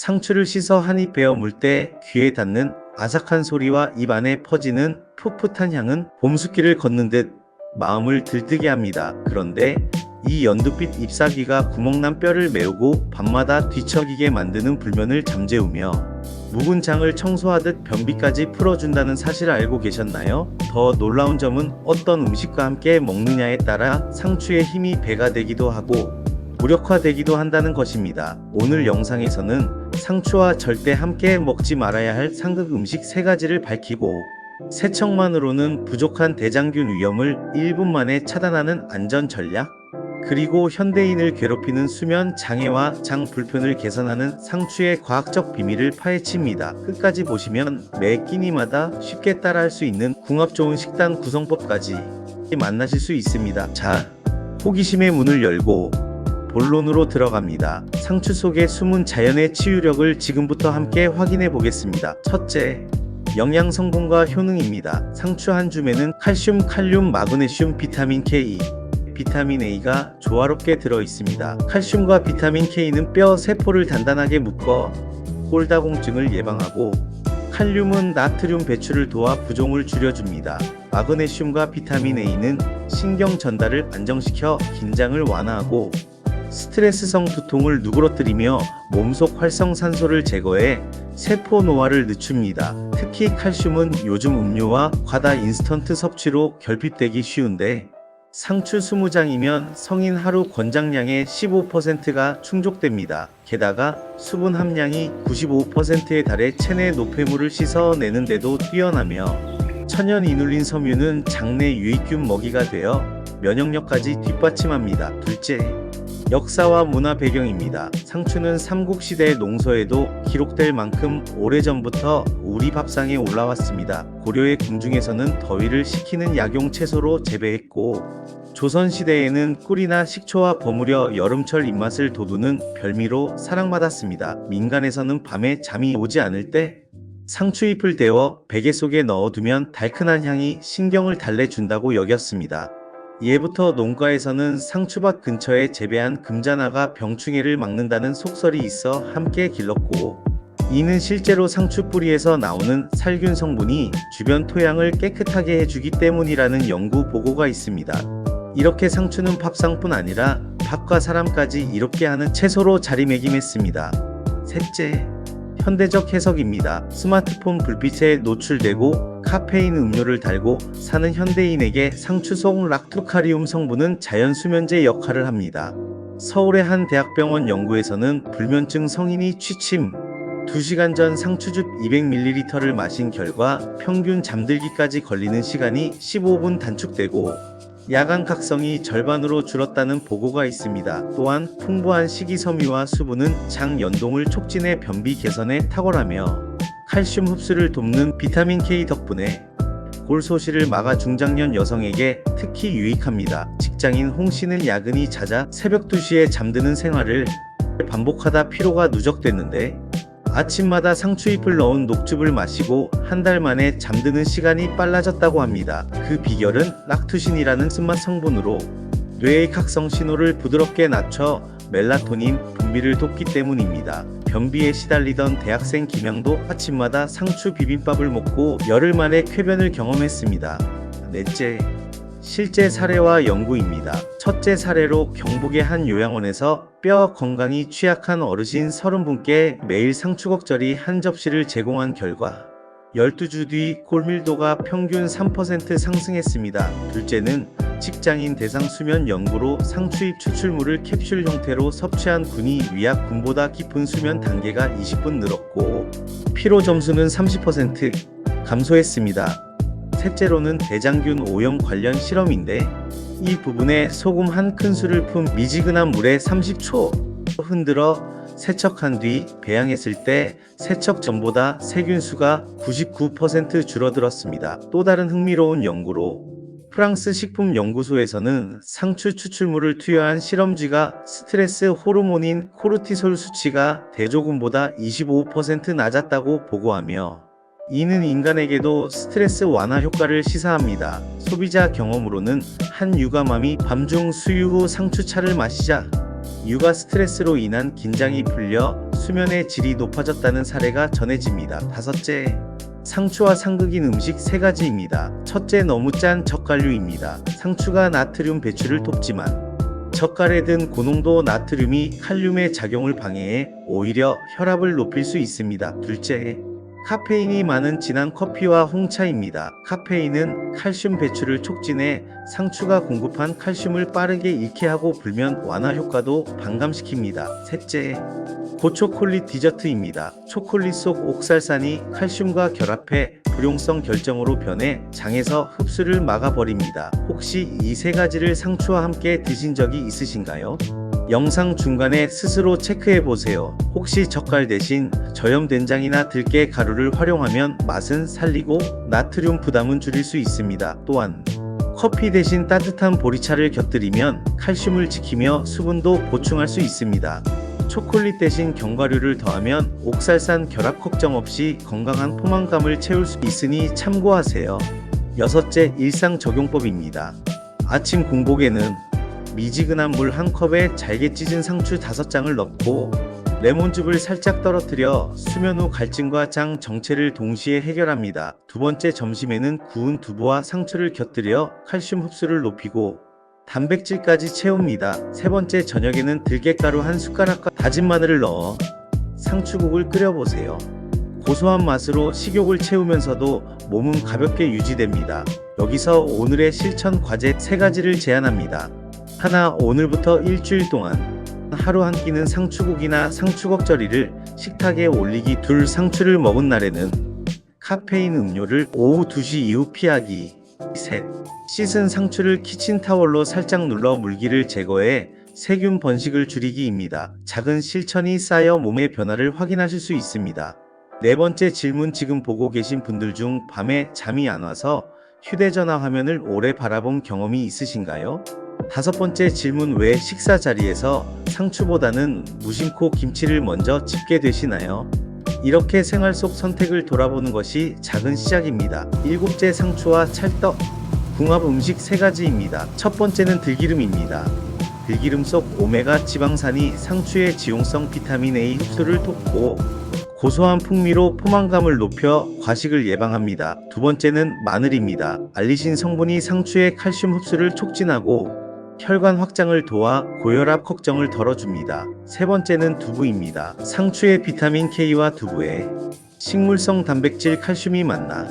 상추를 씻어 한입 베어 물 때 귀에 닿는 아삭한 소리와 입 안에 퍼지는 풋풋한 향은 봄숲길을 걷는 듯 마음을 들뜨게 합니다. 그런데 이 연두빛 잎사귀가 구멍난 뼈를 메우고 밤마다 뒤척이게 만드는 불면을 잠재우며 묵은 장을 청소하듯 변비까지 풀어준다는 사실을 알고 계셨나요? 더 놀라운 점은 어떤 음식과 함께 먹느냐에 따라 상추의 힘이 배가 되기도 하고 무력화되기도 한다는 것입니다. 오늘 영상에서는 상추와 절대 함께 먹지 말아야 할 상극 음식 세 가지를 밝히고 세척만으로는 부족한 대장균 위험을 1분 만에 차단하는 안전 전략 그리고 현대인을 괴롭히는 수면 장애와 장 불편을 개선하는 상추의 과학적 비밀을 파헤칩니다. 끝까지 보시면 매 끼니마다 쉽게 따라할 수 있는 궁합 좋은 식단 구성법까지 만나실 수 있습니다. 자, 호기심의 문을 열고 본론으로 들어갑니다. 상추 속의 숨은 자연의 치유력을 지금부터 함께 확인해 보겠습니다. 첫째, 영양 성분과 효능입니다. 상추 한 줌에는 칼슘, 칼륨, 마그네슘, 비타민 K, 비타민 A가 조화롭게 들어 있습니다. 칼슘과 비타민 K는 뼈 세포를 단단하게 묶어 꼴다공증을 예방하고 칼륨은 나트륨 배출을 도와 부종을 줄여줍니다. 마그네슘과 비타민 A는 신경 전달을 안정시켜 긴장을 완화하고 스트레스성 두통을 누그러뜨리며 몸속 활성산소를 제거해 세포 노화를 늦춥니다. 특히 칼슘은 요즘 음료와 과다 인스턴트 섭취로 결핍되기 쉬운데 상추 20장이면 성인 하루 권장량의 15%가 충족됩니다. 게다가 수분 함량이 95%에 달해 체내 노폐물을 씻어내는데도 뛰어나며 천연 이눌린 섬유는 장내 유익균 먹이가 되어 면역력까지 뒷받침합니다. 둘째, 역사와 문화 배경입니다. 상추는 삼국시대 농서에도 기록될 만큼 오래전부터 우리 밥상에 올라왔습니다. 고려의 궁중에서는 더위를 식히는 약용 채소로 재배했고 조선시대에는 꿀이나 식초와 버무려 여름철 입맛을 돋우는 별미로 사랑받았습니다. 민간에서는 밤에 잠이 오지 않을 때 상추잎을 데워 베개 속에 넣어두면 달큰한 향이 신경을 달래준다고 여겼습니다. 예부터 농가에서는 상추밭 근처에 재배한 금자나가 병충해를 막는다는 속설이 있어 함께 길렀고 이는 실제로 상추 뿌리에서 나오는 살균 성분이 주변 토양을 깨끗하게 해주기 때문이라는 연구 보고가 있습니다. 이렇게 상추는 밥상뿐 아니라 밥과 사람까지 이롭게 하는 채소로 자리매김했습니다. 셋째, 현대적 해석입니다. 스마트폰 불빛에 노출되고 카페인 음료를 달고 사는 현대인에게 상추 속 락토카리움 성분은 자연 수면제 역할을 합니다. 서울의 한 대학병원 연구에서는 불면증 성인이 취침 2시간 전 상추즙 200ml를 마신 결과 평균 잠들기까지 걸리는 시간이 15분 단축되고 야간 각성이 절반으로 줄었다는 보고가 있습니다. 또한 풍부한 식이섬유와 수분은 장 연동을 촉진해 변비 개선에 탁월하며 칼슘 흡수를 돕는 비타민 K 덕분에 골 소실을 막아 중장년 여성에게 특히 유익합니다. 직장인 홍 씨는 야근이 잦아 새벽 2시에 잠드는 생활을 반복하다 피로가 누적됐는데 아침마다 상추잎을 넣은 녹즙을 마시고 한 달 만에 잠드는 시간이 빨라졌다고 합니다. 그 비결은 락투신이라는 쓴맛 성분으로 뇌의 각성 신호를 부드럽게 낮춰 멜라토닌 분비를 돕기 때문입니다. 변비에 시달리던 대학생 김영도 아침마다 상추 비빔밥을 먹고 열흘 만에 쾌변을 경험했습니다. 넷째, 실제 사례와 연구입니다. 첫째 사례로 경북의 한 요양원에서 뼈 건강이 취약한 어르신 30분께 매일 상추걱절이 한 접시를 제공한 결과 12주 뒤 골밀도가 평균 3% 상승했습니다. 둘째는 직장인 대상 수면 연구로 상추잎 추출물을 캡슐 형태로 섭취한 군이 위약 군보다 깊은 수면 단계가 20분 늘었고 피로 점수는 30% 감소했습니다. 셋째로는 대장균 오염 관련 실험인데 이 부분에 소금 한 큰술을 푼 미지근한 물에 30초 흔들어 세척한 뒤 배양했을 때 세척 전보다 세균수가 99% 줄어들었습니다. 또 다른 흥미로운 연구로 프랑스 식품연구소에서는 상추 추출물을 투여한 실험쥐가 스트레스 호르몬인 코르티솔 수치가 대조군보다 25% 낮았다고 보고하며 이는 인간에게도 스트레스 완화 효과를 시사합니다. 소비자 경험으로는 한 육아맘이 밤중 수유 후 상추차를 마시자 육아 스트레스로 인한 긴장이 풀려 수면의 질이 높아졌다는 사례가 전해집니다. 다섯째, 상추와 상극인 음식 세 가지입니다. 첫째, 너무 짠 젓갈류입니다. 상추가 나트륨 배출을 돕지만 젓갈에 든 고농도 나트륨이 칼륨의 작용을 방해해 오히려 혈압을 높일 수 있습니다. 둘째, 카페인이 많은 진한 커피와 홍차입니다. 카페인은 칼슘 배출을 촉진해 상추가 공급한 칼슘을 빠르게 잃게 하고 불면 완화 효과도 반감시킵니다. 셋째, 고초콜릿 디저트입니다. 초콜릿 속 옥살산이 칼슘과 결합해 불용성 결정으로 변해 장에서 흡수를 막아버립니다. 혹시 이 세 가지를 상추와 함께 드신 적이 있으신가요? 영상 중간에 스스로 체크해 보세요. 혹시 젓갈 대신 저염 된장이나 들깨 가루를 활용하면 맛은 살리고 나트륨 부담은 줄일 수 있습니다. 또한 커피 대신 따뜻한 보리차를 곁들이면 칼슘을 지키며 수분도 보충할 수 있습니다. 초콜릿 대신 견과류를 더하면 옥살산 결합 걱정 없이 건강한 포만감을 채울 수 있으니 참고하세요. 여섯째 일상 적용법입니다. 아침 공복에는 미지근한 물 한 컵에 잘게 찢은 상추 5장을 넣고 레몬즙을 살짝 떨어뜨려 수면 후 갈증과 장 정체를 동시에 해결합니다. 두 번째 점심에는 구운 두부와 상추를 곁들여 칼슘 흡수를 높이고 단백질까지 채웁니다. 세 번째 저녁에는 들깨가루 한 숟가락과 다진 마늘을 넣어 상추국을 끓여보세요. 고소한 맛으로 식욕을 채우면서도 몸은 가볍게 유지됩니다. 여기서 오늘의 실천 과제 세 가지를 제안합니다. 하나, 오늘부터 일주일 동안 하루 한 끼는 상추국이나 상추걱절이를 식탁에 올리기 둘, 상추를 먹은 날에는 카페인 음료를 오후 2시 이후 피하기 셋, 씻은 상추를 키친타월로 살짝 눌러 물기를 제거해 세균 번식을 줄이기입니다. 작은 실천이 쌓여 몸의 변화를 확인하실 수 있습니다. 네 번째 질문 지금 보고 계신 분들 중 밤에 잠이 안 와서 휴대전화 화면을 오래 바라본 경험이 있으신가요? 다섯 번째 질문 왜 식사 자리에서 상추보다는 무심코 김치를 먼저 집게 되시나요? 이렇게 생활 속 선택을 돌아보는 것이 작은 시작입니다. 일곱째 상추와 찰떡 궁합 음식 세 가지입니다. 첫 번째는 들기름입니다. 들기름 속 오메가 지방산이 상추의 지용성 비타민 A 흡수를 돕고 고소한 풍미로 포만감을 높여 과식을 예방합니다. 두 번째는 마늘입니다. 알리신 성분이 상추의 칼슘 흡수를 촉진하고 혈관 확장을 도와 고혈압 걱정을 덜어줍니다. 세 번째는 두부입니다. 상추의 비타민 K와 두부에 식물성 단백질 칼슘이 만나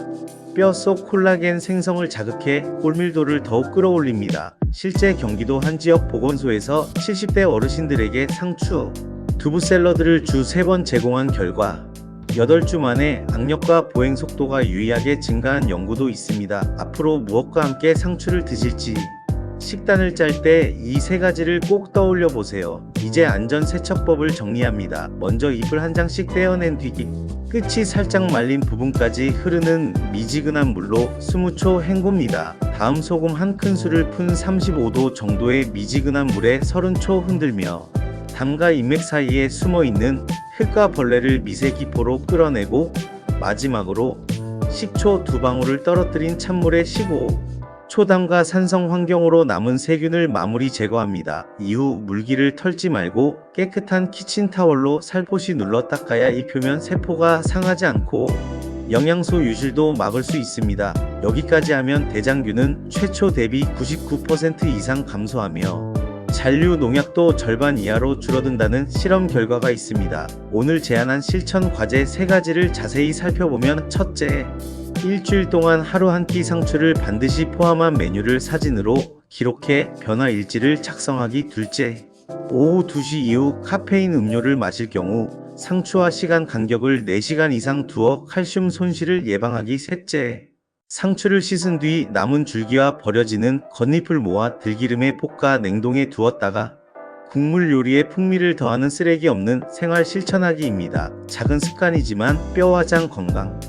뼈 속 콜라겐 생성을 자극해 골밀도를 더욱 끌어올립니다. 실제 경기도 한 지역 보건소에서 70대 어르신들에게 상추, 두부 샐러드를 주 3번 제공한 결과 8주 만에 악력과 보행 속도가 유의하게 증가한 연구도 있습니다. 앞으로 무엇과 함께 상추를 드실지 식단을 짤 때 이 세 가지를 꼭 떠올려 보세요. 이제 안전 세척법을 정리합니다. 먼저 잎을 한 장씩 떼어낸 뒤 끝이 살짝 말린 부분까지 흐르는 미지근한 물로 20초 헹굽니다. 다음 소금 한 큰술을 푼 35도 정도의 미지근한 물에 30초 흔들며 담과 인맥 사이에 숨어 있는 흙과 벌레를 미세 기포로 끌어내고 마지막으로 식초 두 방울을 떨어뜨린 찬물에 15 초담과 산성 환경으로 남은 세균을 마무리 제거합니다. 이후 물기를 털지 말고 깨끗한 키친타월로 살포시 눌러 닦아야 이 표면 세포가 상하지 않고 영양소 유실도 막을 수 있습니다. 여기까지 하면 대장균은 최초 대비 99% 이상 감소하며 잔류 농약도 절반 이하로 줄어든다는 실험 결과가 있습니다. 오늘 제안한 실천 과제 세 가지를 자세히 살펴보면 첫째, 일주일 동안 하루 한 끼 상추를 반드시 포함한 메뉴를 사진으로 기록해 변화 일지를 작성하기 둘째, 오후 2시 이후 카페인 음료를 마실 경우 상추와 시간 간격을 4시간 이상 두어 칼슘 손실을 예방하기 셋째, 상추를 씻은 뒤 남은 줄기와 버려지는 겉잎을 모아 들기름에 볶아 냉동에 두었다가 국물 요리에 풍미를 더하는 쓰레기 없는 생활 실천하기입니다. 작은 습관이지만 뼈와 장 건강,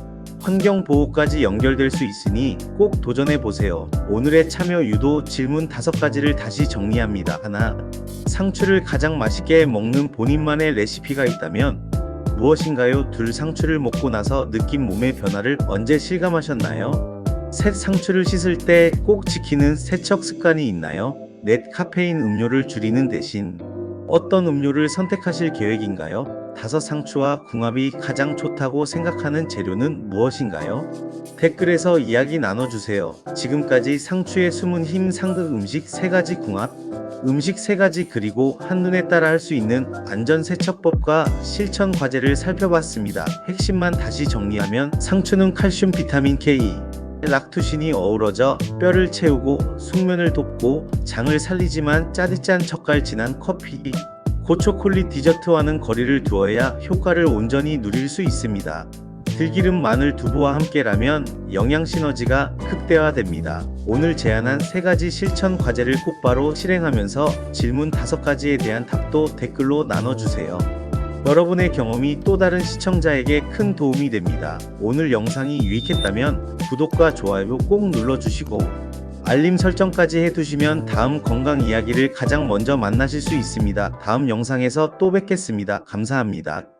환경 보호까지 연결될 수 있으니 꼭 도전해 보세요. 오늘의 참여 유도 질문 다섯 가지를 다시 정리합니다. 하나, 상추를 가장 맛있게 먹는 본인만의 레시피가 있다면 무엇인가요? 둘, 상추를 먹고 나서 느낀 몸의 변화를 언제 실감하셨나요? 셋, 상추를 씻을 때 꼭 지키는 세척 습관이 있나요? 넷, 카페인 음료를 줄이는 대신 어떤 음료를 선택하실 계획인가요? 다섯 상추와 궁합이 가장 좋다고 생각하는 재료는 무엇인가요? 댓글에서 이야기 나눠주세요. 지금까지 상추의 숨은 힘 상극 음식 세가지 궁합, 음식 세가지 그리고 한눈에 따라 할 수 있는 안전 세척법과 실천 과제를 살펴봤습니다. 핵심만 다시 정리하면 상추는 칼슘, 비타민 K, 락투신이 어우러져 뼈를 채우고 숙면을 돕고 장을 살리지만 짜릿짠 젓갈 진한 커피, 고초콜릿 디저트와는 거리를 두어야 효과를 온전히 누릴 수 있습니다. 들기름, 마늘, 두부와 함께라면 영양 시너지가 극대화됩니다. 오늘 제안한 세 가지 실천 과제를 곧바로 실행하면서 질문 다섯 가지에 대한 답도 댓글로 나눠주세요. 여러분의 경험이 또 다른 시청자에게 큰 도움이 됩니다. 오늘 영상이 유익했다면 구독과 좋아요 꼭 눌러주시고 알림 설정까지 해두시면 다음 건강 이야기를 가장 먼저 만나실 수 있습니다. 다음 영상에서 또 뵙겠습니다. 감사합니다.